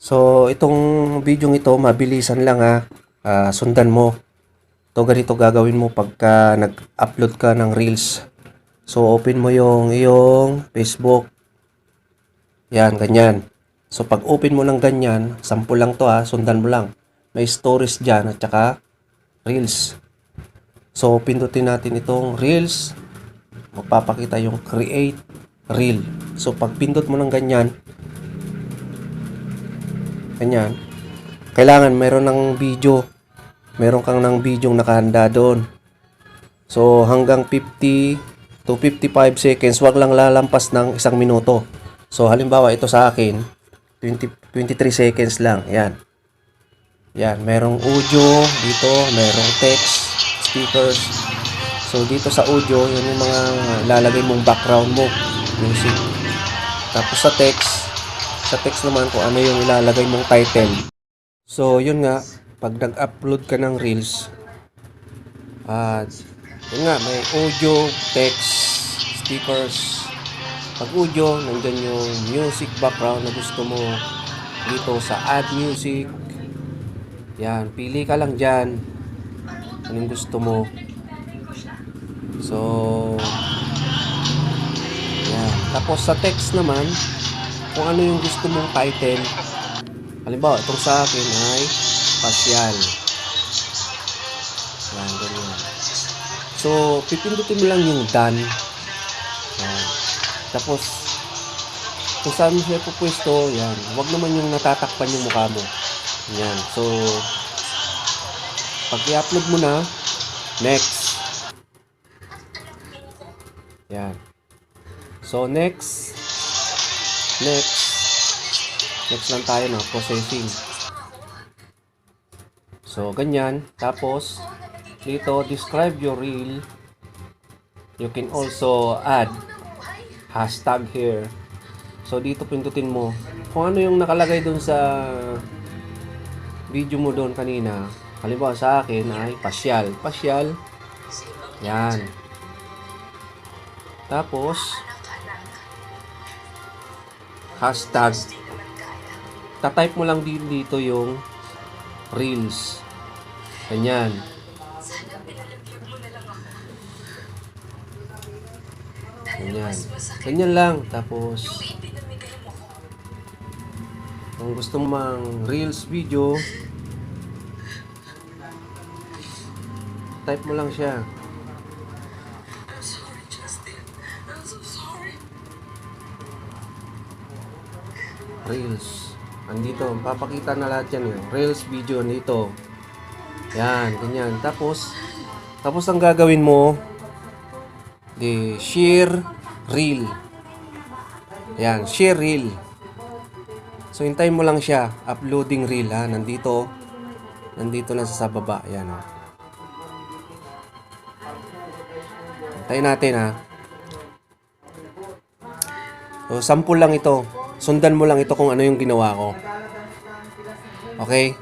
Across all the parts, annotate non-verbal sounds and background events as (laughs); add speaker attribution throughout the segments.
Speaker 1: So, itong video ito, mabilisan lang ha. Ah, sundan mo. Ito ganito gagawin mo pagka nag-upload ka ng Reels. So, open mo yung iyong Facebook. Yan, ganyan. So, pag open mo ng ganyan, sample lang to ha, sundan mo lang. May stories dyan at saka Reels. So, pindutin natin itong Reels. Magpapakita yung Create Reel. So, pag pindot mo ng ganyan, ganyan, kailangan meron ng video. Meron kang ng video nakahanda doon. So, hanggang 50 to 55 seconds, wag lang lalampas ng isang minuto. So, halimbawa, ito sa akin, 20, 23 seconds lang. Yan. Yan, merong audio dito, merong text, speakers. So, dito sa audio, yun yung mga lalagay mong background mo, music. Tapos sa text, sa text naman kung ano yung ilalagay mong title. So, yun nga, pag nag-upload ka ng Reels, at yun nga, may audio, text, speakers. Pag audio, nandyan yung music background na gusto mo dito sa add music. Yan, pili ka lang dyan. Anong gusto mo. So, yan. Tapos sa text naman, kung ano yung gusto mong title. Halimbawa, itong sa akin ay pasyal. Yan, ganyan. So, pipindutin mo lang yung done. Yan. Tapos, kung saan mo siya pupwesto, yan. Huwag naman yung natatakpan yung mukha mo. Yan. So, pag i-upload mo na, next. Yan. So, next. Next. Next lang tayo na, processing. So, ganyan. Tapos, dito, describe your reel. You can also add hashtag here. So, dito pindutin mo. Kung ano yung nakalagay dun sa video mo doon kanina. Halimbawa sa akin ay pasyal. Pasyal. Yan. Tapos, hashtag. Tatype mo lang din dito yung reels. Ganyan. Ganyan. Ganyan lang. Tapos, kung gusto mo mang reels video, type mo lang siya. Reels. Andito, papakita na lahat yan eh. Reels video nito. Yan, ganyan. Tapos, tapos ang gagawin mo, di share reel. Yan, share reel. So, hintayin mo lang siya. Uploading reel ha. Nandito. Nandito na sa baba. Yan o. Hintayin natin ha. So, sample lang ito. Sundan mo lang ito kung ano yung ginawa ko. Okay?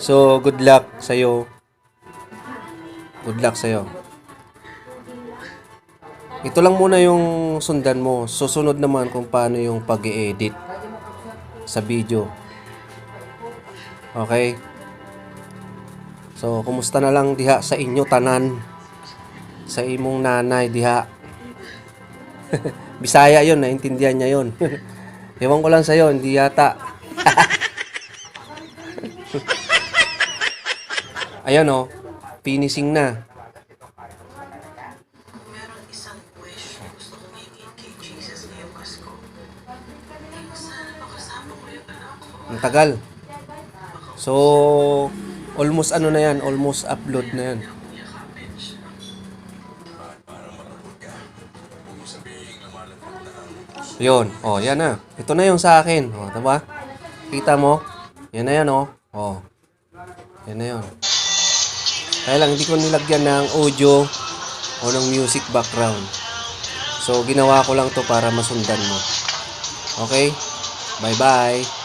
Speaker 1: So, good luck sa'yo. Good luck sa'yo. Ito lang muna yung sundan mo. Susunod naman kung paano yung pag edit sa video. Okay? So, kumusta na lang diha sa inyo tanan? Sa imong nanay diha. (laughs) Bisaya yon, naintindihan niya yon. (laughs) Ewan ko lang sa'yo, hindi yata. Ayan o, finishing na. Ang tagal. So, almost ano na yan, almost upload na yan. Yun, oh, yan na. Ito na yung sa akin. Oh, diba? Kita mo? Yan na yan, oh. Oh. Yan na yun. Kaya lang, hindi ko nilagyan ng audio o ng music background. So, ginawa ko lang to para masundan mo. Okay? Bye-bye.